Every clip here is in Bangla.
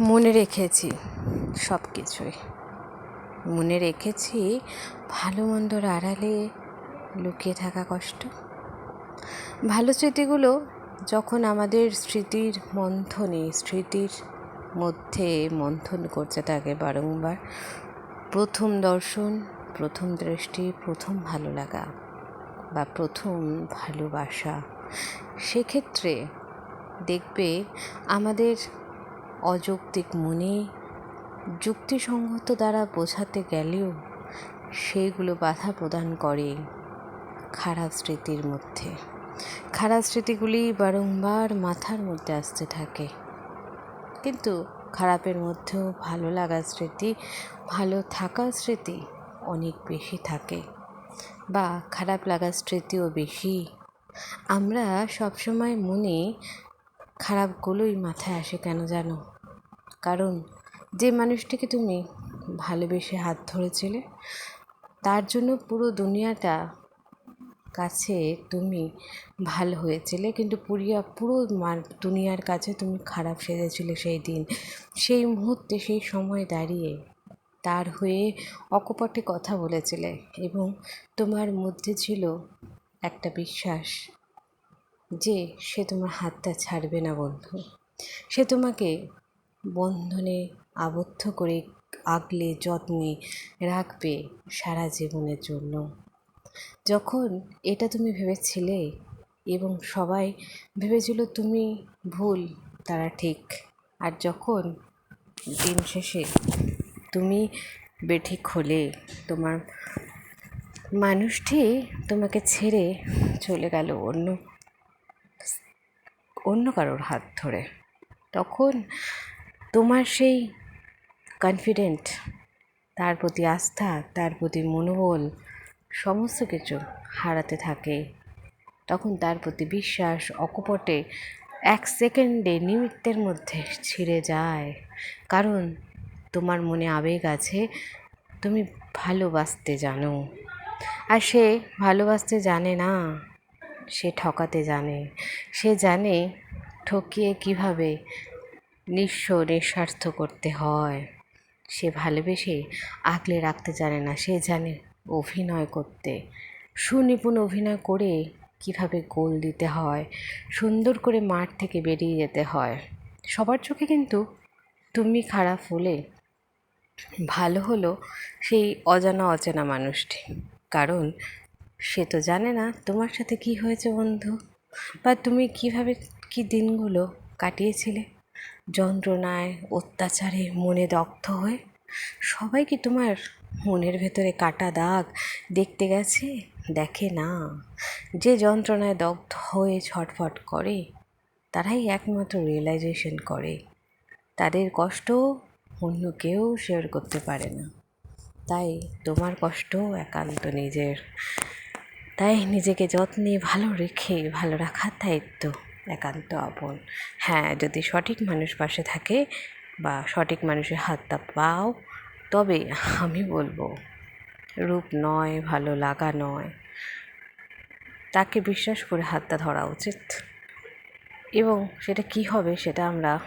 মনে রেখেছি সব কিছুই। মনে রেখেছি ভালো মন্দর আড়ালে লুকিয়ে থাকা কষ্ট। ভালো স্মৃতিগুলো যখন আমাদের স্মৃতির মন্থনে, স্মৃতির মধ্যে মন্থন করতে থাকে বারংবার, প্রথম দর্শন, প্রথম দৃষ্টি, প্রথম ভালো লাগা বা প্রথম ভালোবাসা, সেক্ষেত্রে দেখবে আমাদের অযৌক্তিক মনে যুক্তিসঙ্গত দ্বারা বোঝাতে গেলেও সেইগুলো বাধা প্রদান করে খারাপ স্মৃতির মধ্যে। খারাপ স্মৃতিগুলি বারংবার মাথার মধ্যে আসতে থাকে। কিন্তু খারাপের মধ্যেও ভালো লাগার স্মৃতি, ভালো থাকার স্মৃতি অনেক বেশি থাকে বা খারাপ লাগার স্মৃতিও বেশি। আমরা সবসময় মনে খারাপগুলোই মাথায় আসে কেন জানো? কারণ যে মানুষটিকে তুমি ভালোবেসে হাত ধরেছিলে, তার জন্য পুরো দুনিয়াটা কাছে তুমি ভালো হয়েছিলে, কিন্তু পুরিয়া পুরো দুনিয়ার কাছে তুমি খারাপ সেজেছিলে সেই দিন। সেই মুহূর্তে, সেই সময় দাঁড়িয়ে তার হয়ে অকপটে কথা বলেছিলে এবং তোমার মধ্যে ছিল একটা বিশ্বাস। যে সে তোমার হাতটা ছাড়বে না বন্ধু। সে তোমাকে বন্ধনে আবদ্ধ করে আগলে, যত্নে রাখবে সারা জীবনের জন্য। যখন এটা তুমি ভেবেছিলে এবং সবাই ভেবেছিল তুমি ভুল, তারা ঠিক। আর যখন দিন শেষে তুমি বেঠিক হলে তোমার মানুষটি তোমাকে ছেড়ে চলে গেল অন্য অন্য কারোর হাত ধরে। তখন তোমার সেই কনফিডেন্ট তার প্রতি আস্থা, তার প্রতি মনোবল সমস্ত কিছু হারাতে থাকে। তখন তার প্রতি বিশ্বাস অকপটে এক সেকেন্ডে নিমিত্তের মধ্যে ছিঁড়ে যায়। কারণ তোমার মনে আবেগ আছে, তুমি ভালোবাসতে জানো। আর সে ভালোবাসতে জানে না। সে ঠকাতে জানে। সে জানে ঠকিয়ে কীভাবে নিঃস্ব নিঃস্বার্থ করতে হয়। সে ভালোবেসে আগলে রাখতে জানে না। সে জানে অভিনয় করতে। সুনিপুণ অভিনয় করে কীভাবে গোল দিতে হয়, সুন্দর করে মাঠ থেকে বেরিয়ে যেতে হয়। সবার চোখে কিন্তু তুমি খারাপ হলে ভালো হলো সেই অজানা অচেনা মানুষটি। কারণ সে তো জানে না তোমার সাথে কি হয়েছে, বন্ধু। বা তুমি কীভাবে কি দিনগুলো কাটিয়েছিলে? যন্ত্রণায়, অত্যাচারে, মনে দগ্ধ হয়ে সবাই কি তোমার মনের ভেতরে কাটা দাগ দেখতে গেছে? দেখে না। যে যন্ত্রণায় দগ্ধ হয়ে ছটফট করে, তারাই একমাত্র রিয়েলাইজেশন করে। তাদের কষ্ট অন্য কেউ শেয়ার করতে পারে না। তাই তোমার কষ্ট একান্ত নিজের। তাই নিজেকে যত্নে ভালো রেখে, ভালো রাখার দায়িত্ব, একান্ত আপন হ্যাঁ যদি সঠিক মানুষ পাশে থাকে বা সঠিক মানুষের হাতটা পাও, তবে আমি বলব, রূপ নয়, ভালো লাগা নয়। তাকে বিশ্বাস করে হাতটা ধরা উচিত। এবং সেটা কি হবে সেটা আমরা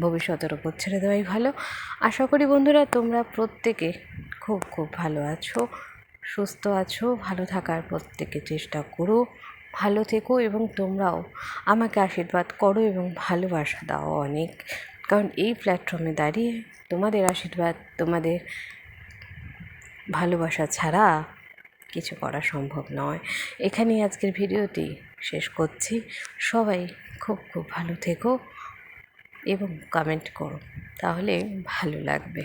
ভবিষ্যতের ওপর ছেড়ে দেওয়াই ভালো। আশা করি বন্ধুরা তোমরা প্রত্যেকে খুব খুব ভালো আছো। সুস্থ আছো, ভালো থাকার প্রত্যেকে চেষ্টা করো, ভালো থেকো এবং তোমরাও আমাকে আশীর্বাদ করো এবং ভালোবাসা দাও অনেক। কারণ এই প্ল্যাটফর্মে দাঁড়িয়ে তোমাদের আশীর্বাদ, তোমাদের ভালোবাসা ছাড়া কিছু করা সম্ভব নয়। এখানেই আজকের ভিডিওটি শেষ করছি। সবাই খুব খুব ভালো থেকো এবং কমেন্ট করো, তাহলে ভালো লাগবে।